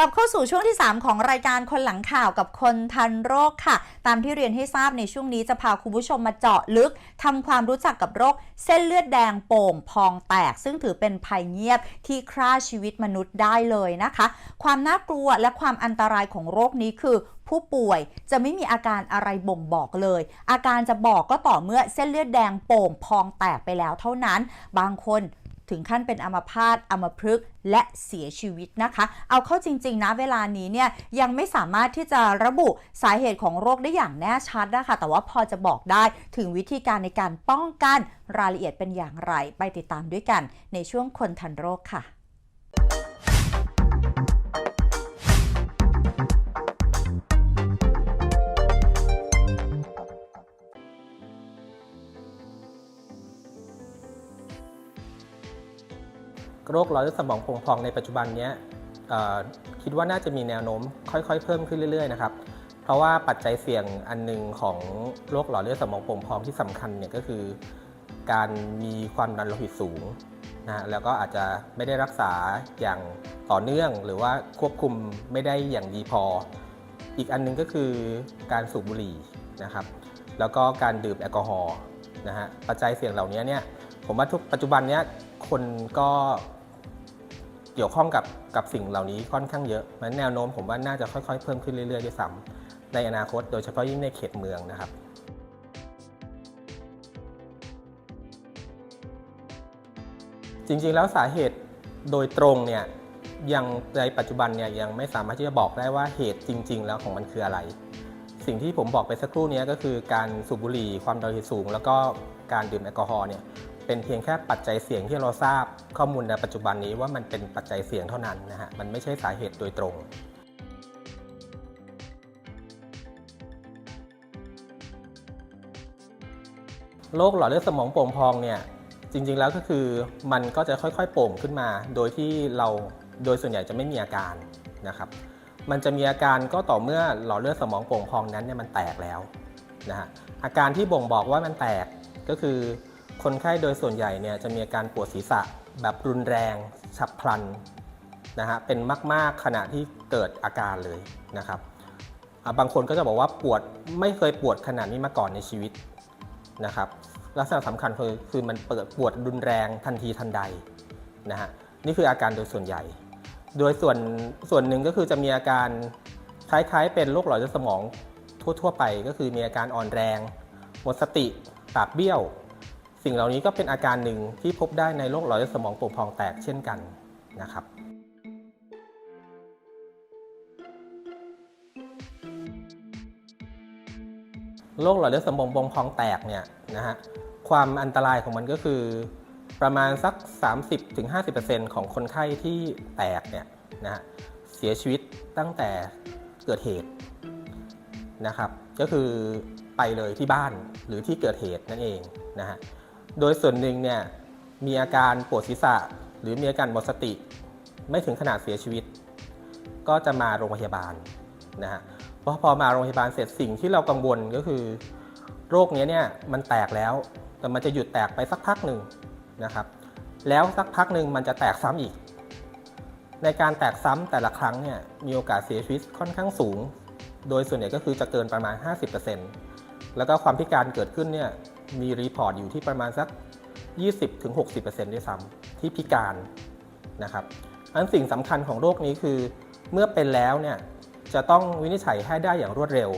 กลับเข้าสู่ช่วงที่ 3 ของรายการคนหลังข่าวกับคนทันโรคค่ะ ตามที่เรียนให้ทราบในช่วงนี้จะพาคุณผู้ชมมาเจาะลึกทำความรู้จักกับโรค เส้นเลือดแดงโป่งพองแตก ซึ่งถือเป็นภัยเงียบที่ฆ่าชีวิตมนุษย์ได้เลยนะคะ ความน่ากลัวและความอันตรายของโรคนี้คือผู้ป่วยจะไม่มีอาการอะไรบ่งบอกเลย อาการจะบอกก็ต่อเมื่อเส้นเลือดแดงโป่งพองแตกไปแล้วเท่านั้น บางคน ถึงขั้นเป็นอัมพาตอัมพฤกษ์และเสียชีวิตนะคะ เอาเข้าจริง ๆ นะเวลานี้เนี่ยยังไม่สามารถที่จะระบุสาเหตุของโรคได้อย่างแน่ชัดนะคะ แต่ว่าพอจะบอกได้ถึงวิธีการในการป้องกันรายละเอียดเป็นอย่างไร ไปติดตามด้วยกันในช่วงคนทันโรคค่ะ โรคหลอดเลือดสมองโป่งพองในปัจจุบันนี้คิดว่าน่าจะมีแนวโน้มค่อยๆ เพิ่มขึ้นเรื่อยๆนะครับเพราะว่าปัจจัยเสี่ยงอันหนึ่งของโรคหลอดเลือดสมองโป่งพองที่สำคัญเนี่ยก็คือ การมีความดันโลหิตสูงนะฮะแล้วก็อาจจะไม่ได้รักษาอย่างต่อเนื่อง หรือว่าควบคุมไม่ได้อย่างดีพอ อีกอันหนึงก็คือการสูบบุหรี่นะครับ แล้วก็การดื่มแอลกอฮอล์นะฮะปัจจัยเสี่ยงเหล่านี้เนี่ยผมว่าทุกปัจจุบันเนี้ยคนก็ เกี่ยวข้องกับกับสิ่งเหล่านี้ค่อนข้างเยอะมันแนวโน้มผมว่าน่าจะค่อยๆ เพิ่มขึ้นเรื่อยๆด้วยซ้ำในอนาคตโดยเฉพาะยิ่งในเขตเมืองนะครับจริงๆ แล้วสาเหตุโดยตรงเนี่ยยังในปัจจุบันเนี่ยยังไม่สามารถที่จะบอกได้ว่าเหตุจริง ๆ แล้วของมันคืออะไร สิ่งที่ผมบอกไปสักครู่นี้ก็คือการสูบบุหรี่ความดันสูง แล้วก็การดื่มแอลกอฮอล์เนี่ย เป็นเพียงแค่ปัจจัยเสี่ยงที่เราทราบข้อมูลในปัจจุบันนี้ว่ามันเป็นปัจจัยเสี่ยงเท่านั้นนะฮะ มันไม่ใช่สาเหตุโดยตรงโรคหลอดเลือดสมองโป่งพองเนี่ยจริงๆแล้วก็คือมันก็จะค่อยๆโป่งขึ้นมา โดยที่เราโดยส่วนใหญ่จะไม่มีอาการนะครับมันจะมีอาการก็ต่อเมื่อหลอดเลือดสมองโป่งพองนั้นเนี่ยมันแตกแล้วนะฮะอาการที่บ่งบอกว่ามันแตกก็คือ คนไข้โดยส่วนใหญ่เนี่ยจะมีอาการปวดศีรษะแบบรุนแรงฉับพลันนะฮะเป็นมาก ๆขณะที่เกิดอาการเลยนะครับบางคนก็จะบอกว่าปวดไม่เคยปวดขนาดนี้มาก่อนในชีวิตนะครับลักษณะสำคัญคือคือมันเปิดปวดรุนแรงทันทีทันใดนะฮะนี่คืออาการโดยส่วนใหญ่ โดยส่วนส่วนหนึ่งก็คือจะมีอาการคล้ายๆ เป็นโรคหลอดเลือดสมองทั่วๆไป ก็คือมีอาการอ่อนแรง หมดสติปากเบี้ยว สิ่งเหล่านี้ก็เป็นอาการหนึ่งที่พบได้ในโรคหลอดเลือดสมองโป่งพองแตกเช่นกันนะครับโรคหลอดเลือดสมองโป่งพองแตกเนี่ยนะฮะความอันตรายของมันก็คือประมาณสัก 30-50%ของคนไข้ที่แตกเนี่ยนะฮะเสียชีวิตตั้งแต่เกิดเหตุนะครับ ก็คือไปเลยที่บ้านหรือที่เกิดเหตุนั่นเองนะฮะ โดยส่วนหนึ่งเนี่ยมีอาการปวดศีรษะ หรือมีอาการหมดสติ ไม่ถึงขนาดเสียชีวิต ก็จะมาโรงพยาบาลนะฮะเพราะพอมาโรงพยาบาลเสร็จสิ่งที่เรากังวลก็คือ โรคนี้เนี่ยมันแตกแล้ว แต่มันจะหยุดแตกไปสักพักหนึ่งนะครับ แล้วสักพักหนึ่งมันจะแตกซ้ำอีก ในการแตกซ้ำแต่ละครั้งเนี่ยมีโอกาสเสียชีวิตค่อนข้างสูง โดยส่วนใหญ่ก็คือจะเกินประมาณ 50%แล้วก็ความพิการเกิดขึ้นเนี่ย มีรีพอร์ตอยู่ที่ประมาณสัก 20-60%ด้วยซ้ำที่พิการนะครับอันสิ่งสำคัญของโรคนี้คือ เมื่อเป็นแล้วเนี่ยจะต้องวินิจฉัยให้ได้อย่างรวดเร็ว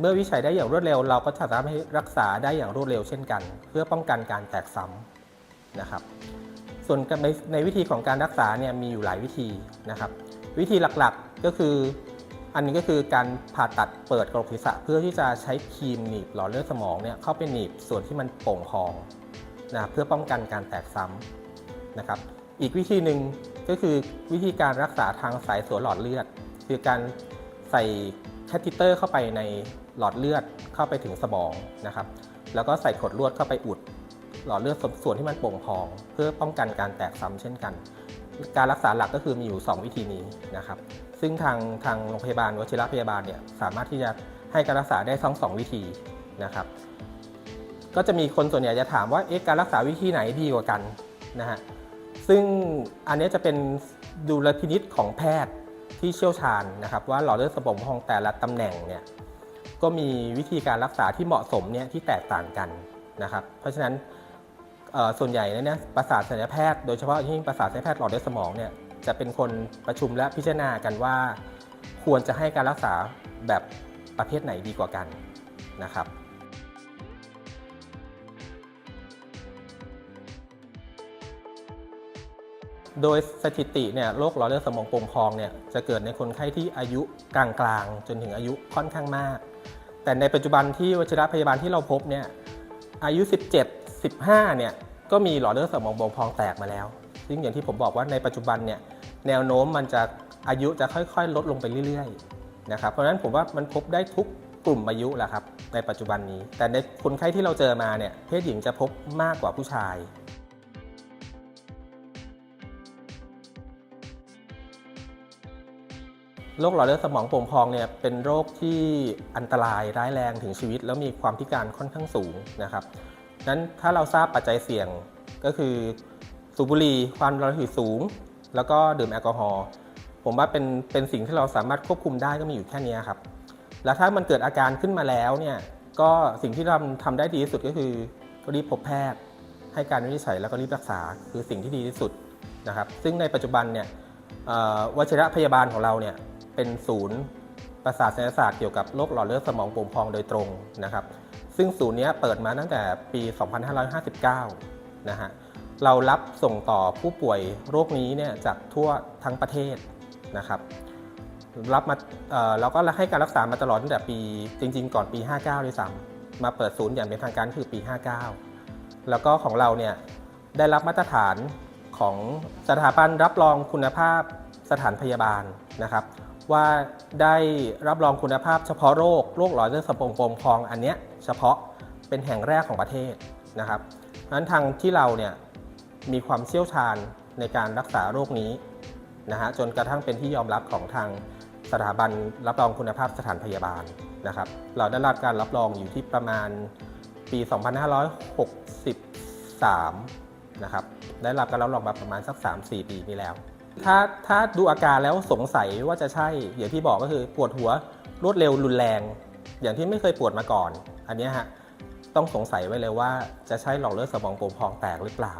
เมื่อวินิจฉัยได้อย่างรวดเร็ว เราก็จะสามารถให้รักษาได้อย่างรวดเร็วเช่นกัน เพื่อป้องกันการแตกซ้ำนะครับ ส่วนในในวิธีของการรักษาเนี่ยมีอยู่หลายวิธีนะครับ วิธีหลักๆก็คือ อันนี้ก็คือการผ่าตัดเปิดกระโหลกศีรษะเพื่อที่จะใช้ครีมหนีบหลอดเลือดสมองเนี่ยเข้าไปหนีบส่วนที่มันโป่งพองนะเพื่อป้องกันการแตกซ้ำนะครับ อีกวิธีหนึ่งก็คือวิธีการรักษาทางสายสวนหลอดเลือด คือการใส่แคทเตอร์เข้าไปในหลอดเลือดเข้าไปถึงสมองนะครับแล้วก็ใส่ขดลวดเข้าไปอุด หลอดเลือดส่วนที่มันโป่งพอง เพื่อป้องกันการแตกซ้ำเช่นกัน การรักษาหลักก็คือมีอยู่ 2 วิธีนี้นะครับ ซึ่งทางทางโรงพยาบาลวชิรพยาบาลเนี่ยสามารถที่จะให้การรักษาได้ทั้งสองวิธีนะครับ ก็จะมีคนส่วนใหญ่จะถามว่าเอ๊ะการรักษาวิธีไหนดีกว่ากันนะฮะซึ่งอันนี้จะเป็นดูลพินิษของแพทย์ที่เชี่ยวชาญนะครับ ว่าหลอดเลือดสมองพองแต่ละตำแหน่งเนี่ยก็มีวิธีการรักษาที่เหมาะสมเนี่ยที่แตกต่างกันนะครับ เพราะฉะนั้นส่วนใหญ่เนี่ยประสาทศัลยแพทย์โดยเฉพาะยิ่ประสาทศัลยแพทย์หลอดเลือดสมองเนี่ย จะเป็นคนประชุมและพิจารณากันว่า ควรจะให้การรักษาแบบประเภทไหนดีกว่ากันนะครับโดยสถิติเนี่ยโรคหลอดเลือดสมองโป่งพองเนี่ยจะเกิดในคนไข้ที่อายุกลางๆ จนถึงอายุค่อนข้างมาก แต่ในปัจจุบันที่วชิรพยาบาลที่เราพบเนี่ยอายุ 17 15เนี่ยก็มีหลอดเลือดสมองโป่งพองแตกมาแล้ว ซึ่งอย่างที่ผมบอกว่าในปัจจุบันเนี่ยแนวโน้มมันจะอายุจะค่อยๆ ลดลงไปเรื่อยๆนะครับเพราะฉะนั้นผมว่ามันพบได้ทุกกลุ่มอายุแหละครับในปัจจุบันนี้ แต่ในคนไข้ที่เราเจอมาเนี่ยเพศหญิงจะพบมากกว่าผู้ชายโรคหลอดเลือดสมองโป่งพองเนี่ยเป็นโรคที่อันตรายร้ายแรงถึงชีวิต แล้วมีความพิการค่อนข้างสูงนะครับนั้นถ้าเราทราบปัจจัยเสี่ยงก็คือ สูบบุหรี่ความดันโลหิตสูง แล้วก็ดื่มแอลกอฮอล์ผมว่าเป็นเป็นสิ่งที่เราสามารถควบคุมได้ก็มีอยู่แค่นี้ครับ แล้วถ้ามันเกิดอาการขึ้นมาแล้วเนี่ยก็สิ่งที่เราทำได้ดีที่สุดก็คือรีบพบแพทย์ ให้การวินิจฉัยแล้วก็รีบรักษาคือสิ่งที่ดีที่สุดนะครับซึ่งในปัจจุบันเนี่ยวชิรพยาบาลของเราเนี่ยเป็นศูนย์ประสาทศัลยศาสตร์เกี่ยวกับโรคหลอดเลือดสมองโป่งพองโดยตรงนะครับ ซึ่งศูนย์นี้เปิดมาตั้งแต่ปี 2559 นะฮะ เรารับส่งต่อผู้ป่วยโรคนี้เนี่ยจากทั่วทั้งประเทศนะครับรับมาเราก็ให้การรักษามาตลอดตั้งแต่ปีจริง ๆ ก่อนปี 59ด้วยซ้ำมาเปิดศูนย์อย่างเป็นทางการคือปี 59 แล้วก็ของเราเนี่ยได้รับมาตรฐานของสถาบันรับรองคุณภาพสถานพยาบาลนะครับ ว่าได้รับรองคุณภาพเฉพาะโรคโรคหลอดเลือดสมองโป่งพองอันเนี้ยเฉพาะเป็นแห่งแรกของประเทศนะครับเพราะฉะนั้นทางที่เราเนี่ย มีความเชี่ยวชาญในการรักษาโรคนี้นะฮะจนกระทั่งเป็นที่ยอมรับของทางสถาบันรับรองคุณภาพสถานพยาบาลนะครับเราได้รับการรับรองอยู่ที่ประมาณปี 2563 นะครับได้รับการรับรองมาประมาณสัก 3-4 ปีนี้แล้ว ถ้าถ้าดูอาการแล้วสงสัยว่าจะใช่อย่างที่บอกก็คือปวดหัวรวดเร็วรุนแรง อย่างที่ไม่เคยปวดมาก่อน อันนี้ฮะต้องสงสัยไว้เลยว่าจะใช่หลอดเลือดสมองโป่งพองแตกหรือเปล่า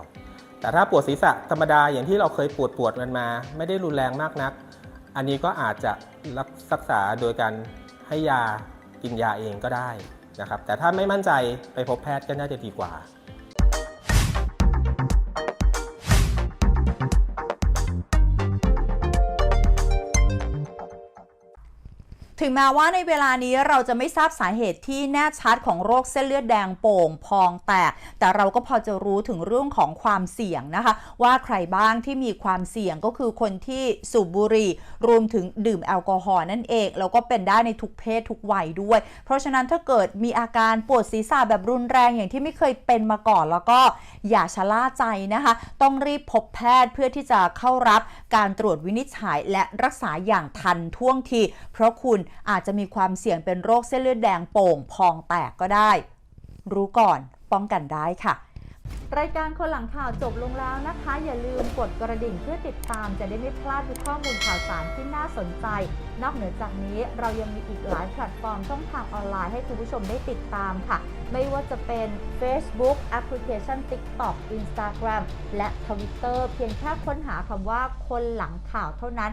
แต่ถ้าปวดศีรษะธรรมดาอย่างที่เราเคยปวดปวดกันมา ไม่ได้รุนแรงมากนัก อันนี้ก็อาจจะรักษาโดยการให้ยากินยาเองก็ได้นะครับแต่ถ้าไม่มั่นใจไปพบแพทย์ก็น่าจะดีกว่า ถึงแม้ว่าในเวลานี้เราจะไม่ทราบสาเหตุที่แน่ชัดของโรคเส้นเลือดแดงโป่งพองแตก แต่เราก็พอจะรู้ถึงเรื่องของความเสี่ยงนะคะ ว่าใครบ้างที่มีความเสี่ยงก็คือคนที่สูบบุหรี่รวมถึงดื่มแอลกอฮอล์นั่นเองแล้วก็เป็นได้ในทุกเพศทุกวัยด้วย เพราะฉะนั้นถ้าเกิดมีอาการปวดศีรษะแบบรุนแรงอย่างที่ไม่เคยเป็นมาก่อนแล้วก็อย่าชะล่าใจนะคะ ต้องรีบพบแพทย์เพื่อที่จะเข้ารับการตรวจวินิจฉัยและรักษาอย่างทันท่วงที เพราะคุณอาจจะมีความเสี่ยงเป็นโรคเส้นเลือดแดงโป่งพองแตกก็ได้ รู้ก่อนป้องกันได้ค่ะ รายการคนหลังข่าวจบลงแล้วนะคะ อย่าลืมกดกระดิ่งเพื่อติดตามจะได้ไม่พลาดทุกข้อมูลข่าวสารที่น่าสนใจ นอกเหนือจากนี้เรายังมีอีกหลายแพลตฟอร์มช่องทางออนไลน์ให้คุณผู้ชมได้ติดตามค่ะ ไม่ว่าจะเป็น Facebook แอปพลิเคชัน TikTok Instagram และ Twitter เพียงแค่ค้นหาคำว่าคนหลังข่าวเท่านั้น